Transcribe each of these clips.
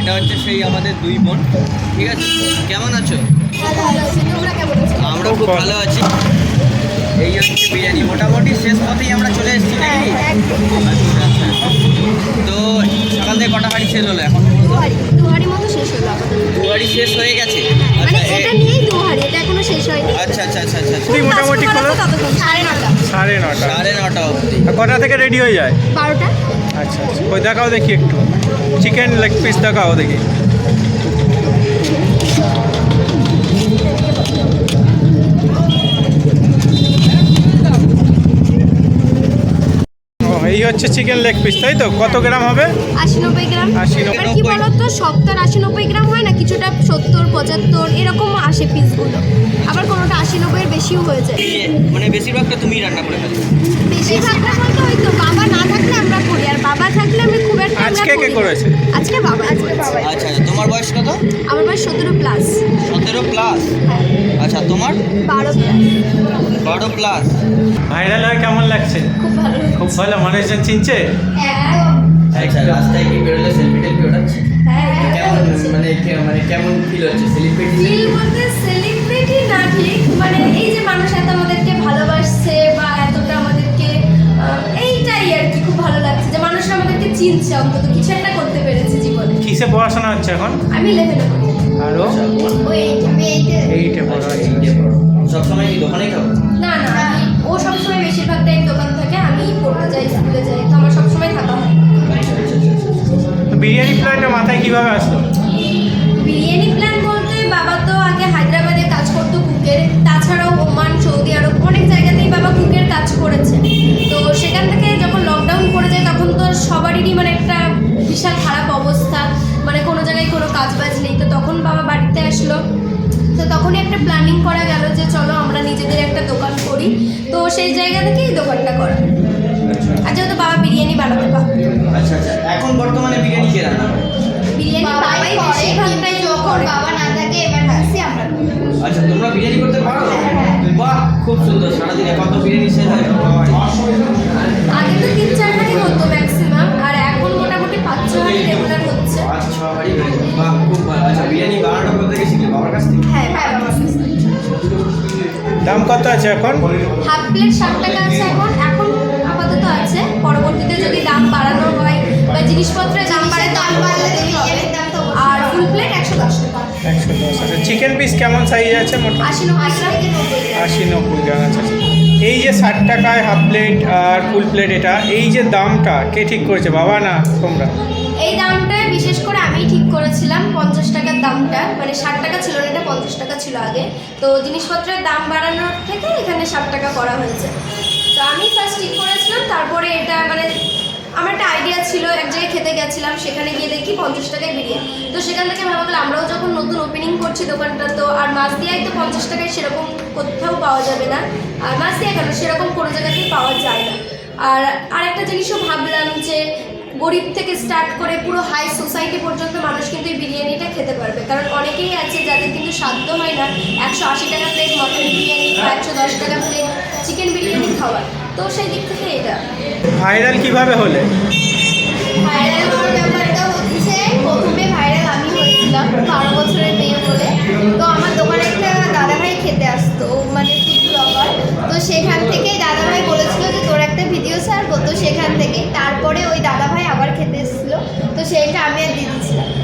এটা হচ্ছে সেই আমাদের দুই বোন। ঠিক আছে? কেমন আছো? আমরা খুব ভালো আছি। এই হচ্ছে বিরিয়ানি। মোটামুটি শেষ পথেই আমরা চলে এসেছি নাকি? আচ্ছা, আচ্ছা। তো সকাল থেকে কটা হাড়ি শেষ হলো এখন? দুহারি মতো শেষ হলো আপাতত। দু হাড়ি শেষ হয়ে গেছে? মানে আচ্ছা এটা এ- নিয়েই দুহারি এটা এখনও শেষ হয়নি। আচ্ছা আচ্ছা আচ্ছা আচ্ছা আচ্ছা। মোটামুটি সাড়ে নটা। সাড়ে নটা। সাড়ে নটা অবধি। কটা থেকে রেডি হয়ে যায়? বারোটা। আচ্ছা আচ্ছা। ওই দেখাও দেখি একটু। চিকেন লেগ পিস দেখাও দেখি। ও এই হচ্ছে চিকেন লেগ পিস তাই তো? কত গ্রাম হবে? আশি নব্বই গ্রাম। 80, এবার কি 90 বলতো সত্তর আশি নব্বই গ্রাম হয় না? কিছুটা সত্তর পঁচাত্তর এরকম আসে পিসগুলো আবার কোনোটা আশি নব্বইয়ের বেশিও হয়ে যায়। মানে বেশিরভাগটা তুমি রান্না করে ফেলো। বেশিরভাগটা বলতে ওই তো বাবা না থাকলে আমরা করি আর বাবা থাকলে আমি খুব একটা আজকে কে করেছে? আজকে বাবা আজকে বাবা। আচ্ছা আচ্ছা তোমার বয়স কত? আমার বয়স সতেরো প্লাস সতেরো প্লাস আচ্ছা তোমার? বারো প্লাস বারো প্লাস ভাইরাল হয়ে কেমন লাগছে? খুব ভালো খুব ভালো মানুষজন চিনছে? আচ্ছা রাস্তায় কি বেরোলে সেলফি টেলফি ওঠাচ্ছে? হ্যাঁ কেমন মানে মানে কেমন ফিল হচ্ছে? সেলিব্রিটি ফিল বলতে সেলিব্রিটি না ঠিক মানে আমাদেরকে অন্তত কিছু একটা করতে পেরেছে জীবনে। কিসে পড়াশোনা হচ্ছে এখন? আমি ইলেভেনে পড়ি। আমি এইটে এইটে পড়া। সবসময় কি দোকানেই থাকো? না না আমি ও সবসময় বেশিরভাগ টাইম দোকান থাকে আমি পড়তে যাই স্কুলে যাই তো আমার সবসময় থাকা হয়। আচ্ছা আচ্ছা আচ্ছা বিরিয়ানি প্ল্যানটা মাথায় কীভাবে আসলো? সবারই মানে একটা বিশাল খারাপ অবস্থা। মানে কোনো জায়গায় কোনো কাজ বাজ নেই। তো তখন বাবা বাড়িতে আসলো। তো তখনই একটা প্ল্যানিং করা গেল যে চলো আমরা নিজেদের একটা দোকান করি। তো সেই জায়গা থেকেই এই দোকানটা করা। আর যেহেতু বাবা বিরিয়ানি বানাতে পারবে আচ্ছা আচ্ছা। এখন বর্তমানে বিরিয়ানি কে রান্না করে? বিরিয়ানি বাবাই বেশিরভাগটাই করে বাবা না থাকে এবার আসি আমরা আচ্ছা তোমরা বিরিয়ানি করতে পারো? বাহ খুব সুন্দর। সারাদিনে কত বিরিয়ানি সেল হয়? হচ্ছে পাঁচ ছ হাড়ি বিরিয়ানি বাহ খুব ভালো আচ্ছা বিরিয়ানি বানানোটা কোথা থেকে শিখলে বাবার কাছ থেকে হ্যাঁ হ্যাঁ দাম কত আছে এখন? হাফ প্লেট ষাট টাকা আছে এখন। এখন আপাতত আছে। পরবর্তীতে যদি দাম বাড়ানো হয় বা জিনিসপত্রের দাম বাড়ে দাম বাড়লে দাম তো আর ফুল প্লেট একশো দশ টাকা। একশো দশ। আচ্ছা চিকেন পিস কেমন সাইজ আছে মোটা আশি নব্বই আশি নব্বই গ্রাম। আশি নব্বই গ্রাম আচ্ছা আচ্ছা। এই যে ষাট টাকায় হাফ প্লেট আর ফুল প্লেট এটা, এই যে দামটা কে ঠিক করেছে? বাবা না তোমরা? এই দামটা বিশেষ করে আমি ঠিক করেছিলাম, পঞ্চাশ টাকার দামটা। মানে ষাট টাকা ছিল না, এটা পঞ্চাশ টাকা ছিল আগে। তো জিনিসপত্রের দাম বাড়ানোর থেকে এখানে ষাট টাকা করা হয়েছে। তো আমি ফার্স্ট ঠিক করেছিলাম তারপরে এটা মানে আমার একটা আইডিয়া ছিল, এক জায়গায় খেতে গেছিলাম, সেখানে গিয়ে দেখি পঞ্চাশ টাকায় বিরিয়ানি। তো সেখান থেকে ভাবা গেল আমরাও যখন নতুন ওপেনিং করছি দোকানটা, তো আর মাছ দিয়াই তো পঞ্চাশ টাকায় সেরকম কোথাও পাওয়া যাবে না। আর মাছ দিয়ে কেন? সেরকম কোনো জায়গাতেই পাওয়া যায় না। আর আরেকটা জিনিসও ভাবলাম যে, গরিব থেকে স্টার্ট করে পুরো হাই সোসাইটি পর্যন্ত মানুষ কিন্তু এই বিরিয়ানিটা খেতে পারবে। কারণ অনেকেই আছে যাদের কিন্তু সাধ্য হয় না একশো আশি টাকা প্লেট মটন বিরিয়ানি বা একশো দশ টাকা প্লেট চিকেন বিরিয়ানি খাওয়ার। তো সেই দিক থেকে এটা। ভাইরাল কীভাবে হলে? ভাইরাল প্রথমে ভাইরাল আমি তো আমার দোকানে একটা দাদাভাই খেতে আসতো মানে তো সেখান থেকেই দাদাভাই বলেছিল যে তোর একটা ভিডিও ছাড়বো তো সেখান থেকে তারপরে ওই দাদাভাই আবার খেতে এসেছিল তো সেইটা আমি আর দিয়ে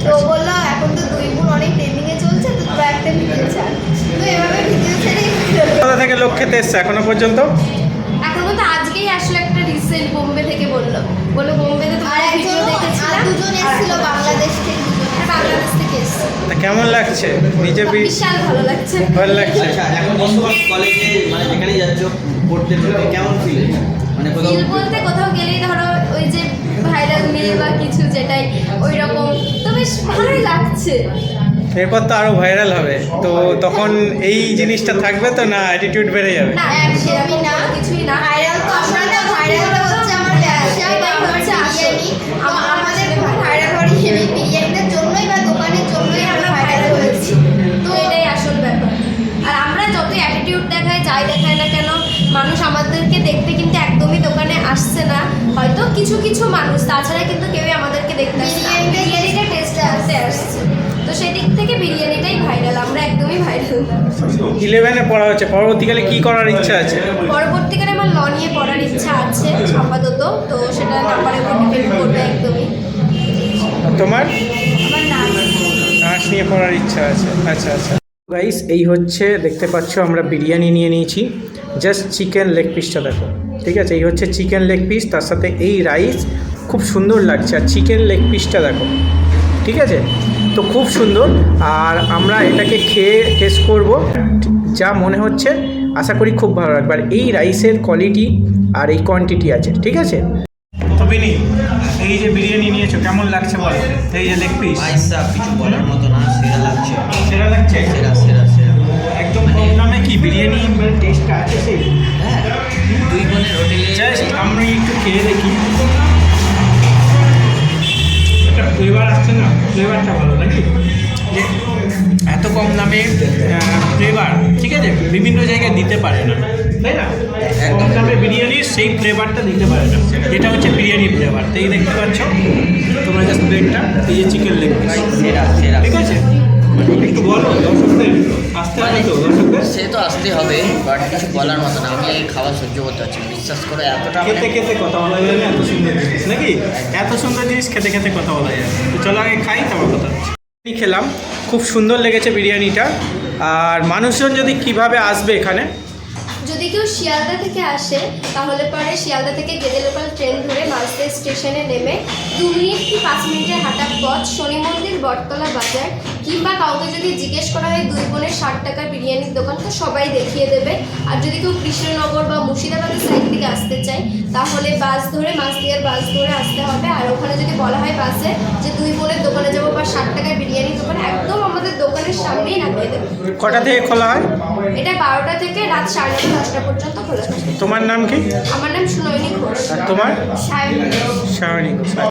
তো বলল এখন তো দুই বোন অনেক ট্রেনিংয়ে চলছে তো তোরা একটা ভিডিও ছাড় তো এভাবে ভিডিও ছেড়েই কোথা থেকে লোক খেতে এসছে এখনও পর্যন্ত? এখন মতো আজকেই আসলে একটা রিসেন্ট বোম্বে থেকে বলল। বলল এসেছিল বাংলাদেশ থেকে বাংলাদেশ থেকে এসছে। কেমন লাগছে? নিজে বি- বিশাল ভালো লাগছে। ভালো লাগছে? আচ্ছা এখন কলেজে মানে যেখানে যাচ্ছ পড়তে পড়তে কেমন ফিল মানে কোথাও বলতে কোথাও গেলেই ধরো ওই যে ভাইরাল মেয়ে বা কিছু যেটাই ওই রকম তো বেশ ভালোই লাগছে। এরপর তো আরও ভাইরাল হবে। তো তখন এই জিনিসটা থাকবে তো না অ্যাটিটিউড বেড়ে যাবে? না না কিছুই না। ভাইরাল তো আমরা ভাইরালটা হচ্ছে আমার ব্যবসা বা আমার বিরিয়ানি তো আমাদের ভাইরাল বিরিয়ানিটার জন্যই বা দোকানের জন্যই আমরা ভাইরাল হয়েছি তো এটাই আসল ব্যাপার। আর আমরা যত অ্যাটিটিউড দেখাই যাই দেখাই না কেন মানুষ আমাদেরকে দেখতে কিন্তু একদমই দোকানে আসছে না। হয়তো কিছু কিছু মানুষ তাছাড়া কিন্তু কেউই আমাদেরকে দেখতে আসছে বিরিয়ানিটা টেস্ট আসতে আসছে থেকে বিরিয়ানিটাই ভাইরাল আমরা একদমই ভাইরাল ইলেভেনে পড়া হচ্ছে। পরবর্তীকালে কি করার ইচ্ছা আছে? পরবর্তীকালে আমার ল নিয়ে পড়ার ইচ্ছা আছে আপাতত। তো সেটা নাম্বারের উপর ডিপেন্ড করবে একদমই। তোমার? নাম নিয়ে পড়ার ইচ্ছা আছে। আচ্ছা আচ্ছা। গাইস এই হচ্ছে, দেখতে পাচ্ছ, আমরা বিরিয়ানি নিয়ে নিয়েছি। জাস্ট চিকেন লেগ পিসটা দেখো। ঠিক আছে, এই হচ্ছে চিকেন লেগ পিস তার সাথে এই রাইস খুব সুন্দর লাগছে। আর চিকেন লেগ পিসটা দেখো। ঠিক আছে? তো খুব সুন্দর। আর আমরা এটাকে খেয়ে টেস্ট করব। যা মনে হচ্ছে, আশা করি খুব ভালো লাগবে। আর এই রাইসের কোয়ালিটি আর এই কোয়ান্টিটি আছে। ঠিক আছে? বিনি এই যে বিরিয়ানি নিয়েছো কেমন লাগছে বলো? এই যে লেগ পিস ভাই সাহেব কিছু বলার মতো না সেরা লাগছে। সেরা লাগছে? সেরা সেরা সেরা। একদম কম দামে কি বিরিয়ানি টেস্টটা আছে সেই? হ্যাঁ দুই বোনের হোটেলে জাস্ট আমরা একটু খেয়ে দেখি। একটা ফ্লেভার আসছে না? ফ্লেভারটা ভালো নাকি? এত কম দামে ফ্লেভার ঠিক আছে? বিভিন্ন জায়গায় দিতে পারে না। তাই না? কম দামে বিরিয়ানির সেই ফ্লেভারটা দিতে পারে না যেটা হচ্ছে বিরিয়ানির ফ্লেভার তো এই দেখতে পাচ্ছ তোমরা জাস্ট প্লেটটা এই যে চিকেন লেগ ঠিক আছে? একটু বলো দর্শকদের আসতে হবে তো দর্শকদের? সে তো আসতে হবে বাট কিছু বলার মতো না। আমি খাবার সহ্য করতে পারছি বিশ্বাস করে এতটা মানে- খেতে খেতে কথা বলা যায় না এত সুন্দর জিনিস। নাকি? এত সুন্দর জিনিস খেতে খেতে কথা বলা যায় তো চলো আগে খাই তারপর কথা। খেলাম। খুব সুন্দর লেগেছে বিরিয়ানিটা। আর মানুষজন যদি কীভাবে আসবে এখানে যদি কেউ শিয়ালদা থেকে আসে, তাহলে পরে শিয়ালদা থেকে গেদে লোকাল ট্রেন ধরে মালদা স্টেশনে নেমে দু মিনিট কি পাঁচ মিনিটের হাঁটার পথ শনি মন্দির, বটতলা বাজার, কিংবা কাউকে যদি জিজ্ঞেস করা হয় দুই বোনের ষাট টাকার বিরিয়ানির দোকান, তো সবাই দেখিয়ে দেবে। আর যদি কেউ কৃষ্ণনগর বা মুর্শিদাবাদের সাইড থেকে আসতে চায়, তাহলে বাস ধরে মাসদিয়ার বাস ধরে আসতে হবে। আর ওখানে যদি বলা হয় বাসে যে দুই বোনের দোকানে ষাট টাকায় বিরিয়ানি দোকান একদম আমাদের দোকানের সামনেই নামিয়ে দেবে কটা থেকে খোলা হয়? এটা বারোটা থেকে রাত সাড়ে নটা দশটা পর্যন্ত খোলা থাকে। তোমার নাম কি? আমার নাম সুনয়নী ঘোষ। আর তোমার? সায়নী শাওনি